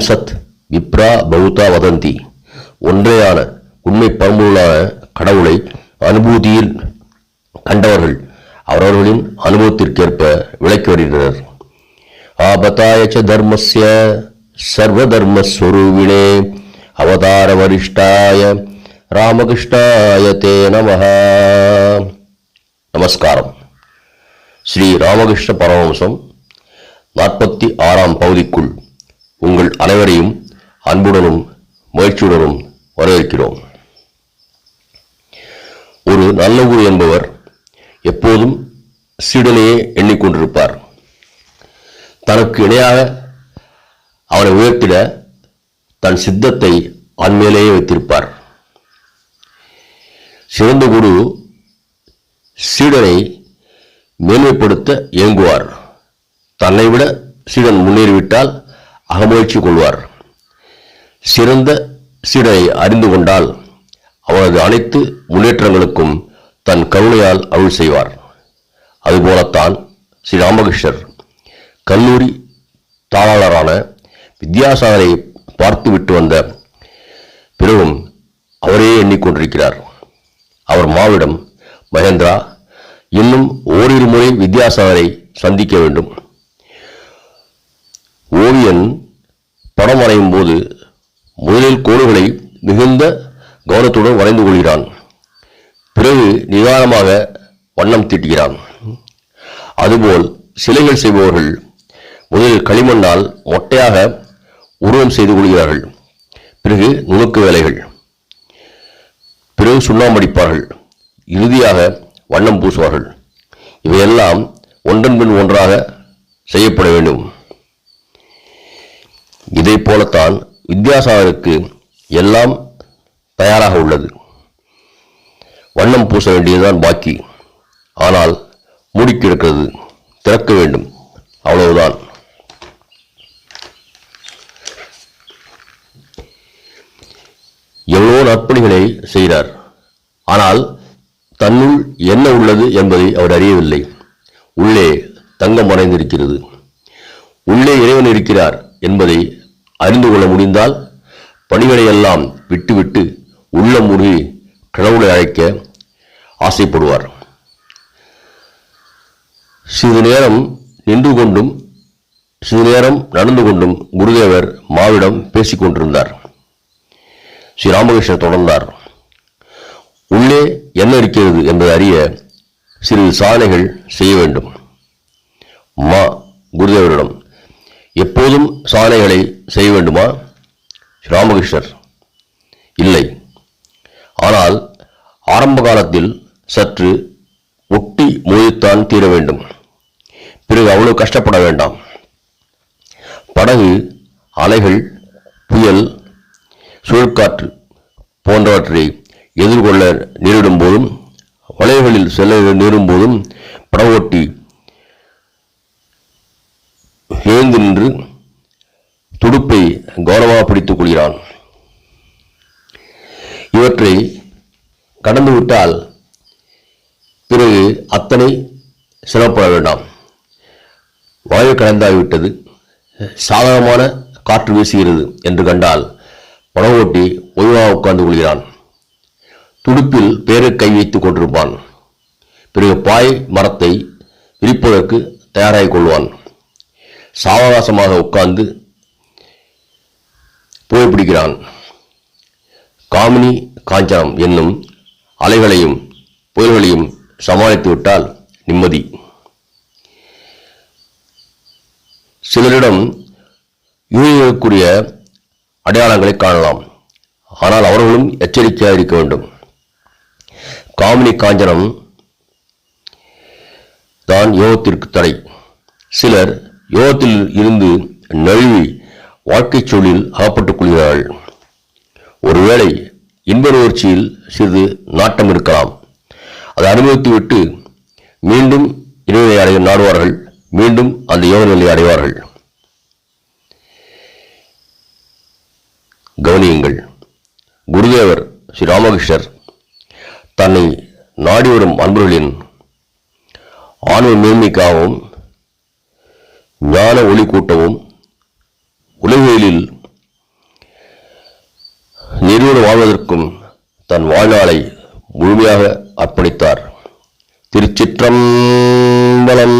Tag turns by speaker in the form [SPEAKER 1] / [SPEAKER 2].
[SPEAKER 1] சத் விப்ரா பௌதா வதந்தி. ஒன்றேயான உண்மை பரம்பொருளான கடவுளை அனுபூதியில் கண்டவர்கள் அவரவர்களின் அனுபவத்திற்கேற்ப விளக்கி வருகின்றனர். ஆபத்தாய ச தர்மஸ்ய சர்வதர்மஸ்வரூபிணே அவதார வரிஷ்டாய ராமகிருஷ்ணாய தே நமஹ. நமஸ்காரம். ஸ்ரீ ராமகிருஷ்ண பரமம்சம் நாற்பத்தி ஆறாம் பகுதிக்குள் உங்கள் அனைவரையும் அன்புடனும் முயற்சியுடனும் வரவேற்கிறோம். ஒரு நல்ல குரு என்பவர் எப்போதும் சீடனையே எண்ணிக்கொண்டிருப்பார் தனக்கு இணையாக அவரை உயர்த்திட தன் சித்தத்தை அண்மையிலேயே வைத்திருப்பார். சிறந்த குரு சீடனை மேன்மைப்படுத்த இயங்குவார். தன்னை விட சீடன் முன்னேறிவிட்டால் அகமகிழ்ச்சி கொள்வார் சிறந்த சீடனை அறிந்து கொண்டால் அவரது அனைத்து முன்னேற்றங்களுக்கும் தன் கருணையால் அருள் செய்வார். அதுபோலத்தான் ஸ்ரீ ராமகிருஷ்ணர் கல்லூரி தாளாளரான வித்யாசாகரை பார்த்து விட்டு வந்த பிறகும் அவரே எண்ணிக்கொண்டிருக்கிறார். அவர் மாவிடம் மகேந்திரா இன்னும் ஓரிரு முறை வித்யாசாகரை சந்திக்க வேண்டும். ஓவியன் படம் வரையும் போது முதலில் கோடுகளை மிகுந்த கவனத்துடன் வரைந்து கொள்கிறான். பிறகு நிதானமாக வண்ணம் தீட்டுகிறான். அதுபோல் சிலைகள் செய்பவர்கள் முதலில் களிமண்ணால் மொட்டையாக உருவம் செய்து கொள்கிறார்கள். பிறகு நுணுக்கு வேலைகள். பிறகு சுண்ணாம்படிப்பார்கள் இறுதியாக வண்ணம் பூசுவார்கள். இவையெல்லாம் ஒன்றன் பின் ஒன்றாக செய்யப்பட வேண்டும். இதை போலத்தான் வித்யாசாகருக்கு எல்லாம் தயாராக உள்ளது. வண்ணம் பூச வேண்டியதுதான் பாக்கி. ஆனால் மூடிக்கிடக்கிறது திறக்க வேண்டும். அவ்வளவுதான். எவ்வளோ நற்பணிகளை செய்கிறார். ஆனால் தன்னுள் என்ன உள்ளது என்பதை அவர் அறியவில்லை. உள்ளே தங்கம் மறைந்திருக்கிறது உள்ளே இறைவன் இருக்கிறார் என்பதை அறிந்து கொள்ள முடிந்தால் பணிகளை எல்லாம் விட்டுவிட்டு உள்ளம் முருகி கடவுளை அழைக்க ஆசைப்படுவார். சிறிது நேரம் நின்று கொண்டும் சிறிது நேரம் நடந்து கொண்டும் குருதேவர் மாவிடம் பேசிக் கொண்டிருந்தார். ஸ்ரீ ராமகிருஷ்ணர் தொடர்ந்தார். உள்ளே என்ன இருக்கிறது என்பதை அறிய சிறிது சாதனைகள் செய்ய வேண்டும். மா குருதேவரிடம் எப்போதும் சாதனைகளை செய்ய வேண்டுமா? ராமகிருஷ்ணர். இல்லை. ஆனால் ஆரம்ப காலத்தில் சற்று ஒட்டி மோதித்தான் தீர வேண்டும். பிறகு அவ்வளவு கஷ்டப்பட வேண்டாம். படகு அலைகள் புயல் சுழற்காற்று போன்றவற்றை எதிர்கொள்ள நேரிடும் போதும் வளைவுகளில் செல்ல நேரும் போதும் படகோட்டி எழுந்து நின்று துடுப்பை கௌரவமாக பிடித்துக் கொள்கிறான். இவற்றை கடந்துவிட்டால் பிறகு அத்தனை சிரமப்பட வேண்டாம். வாயு கடந்தாகிவிட்டது சாதகமான காற்று வீசுகிறது என்று கண்டால் படகோட்டி ஓய்வாக உட்கார்ந்து கொள்கிறான். துடுப்பில் பேரை கை வைத்துக் கொண்டிருப்பான். பிறகு பாய் மரத்தை விரிப்பதற்கு தயாராகிக் கொள்வான். சாவகாசமாக உட்கார்ந்து புகைப்பிடிக்கிறான். காமினி காஞ்சனம் என்னும் அலைகளையும் புயல்களையும் சமாளித்து விட்டால் நிம்மதி. சிலரிடம் யூகிக்கக்கூடிய அடையாளங்களை காணலாம். ஆனால் அவர்களும் எச்சரிக்கையாக இருக்க வேண்டும். காமினி காஞ்சனம் தான் யோகத்திற்கு தடை. சிலர் யோகத்தில் இருந்து நழுவி வாழ்க்கை சூழலில் அகப்பட்டுக் கொள்கிறார்கள் ஒருவேளை இன்பர்ச்சியில் சிறிது நாட்டம் இருக்கலாம். அதை அனுபவித்துவிட்டு மீண்டும் இறைவனை அடைய நாடுவார்கள். மீண்டும் அந்த யோக நிலையை அடைவார்கள். கவனியுங்கள். குருதேவர் ஸ்ரீ ராமகிருஷ்ணர் தன்னை நாடி வரும் அன்பர்களின் ஆன்ம மேன்மைக்காகவும் ஞான ஒளி கூட்டவும் உலகியலில் நீரோடு வாழ்வதற்கும் தன் வாழ்நாளை முழுமையாக அர்ப்பணித்தார். திருச்சிற்றம்பலம்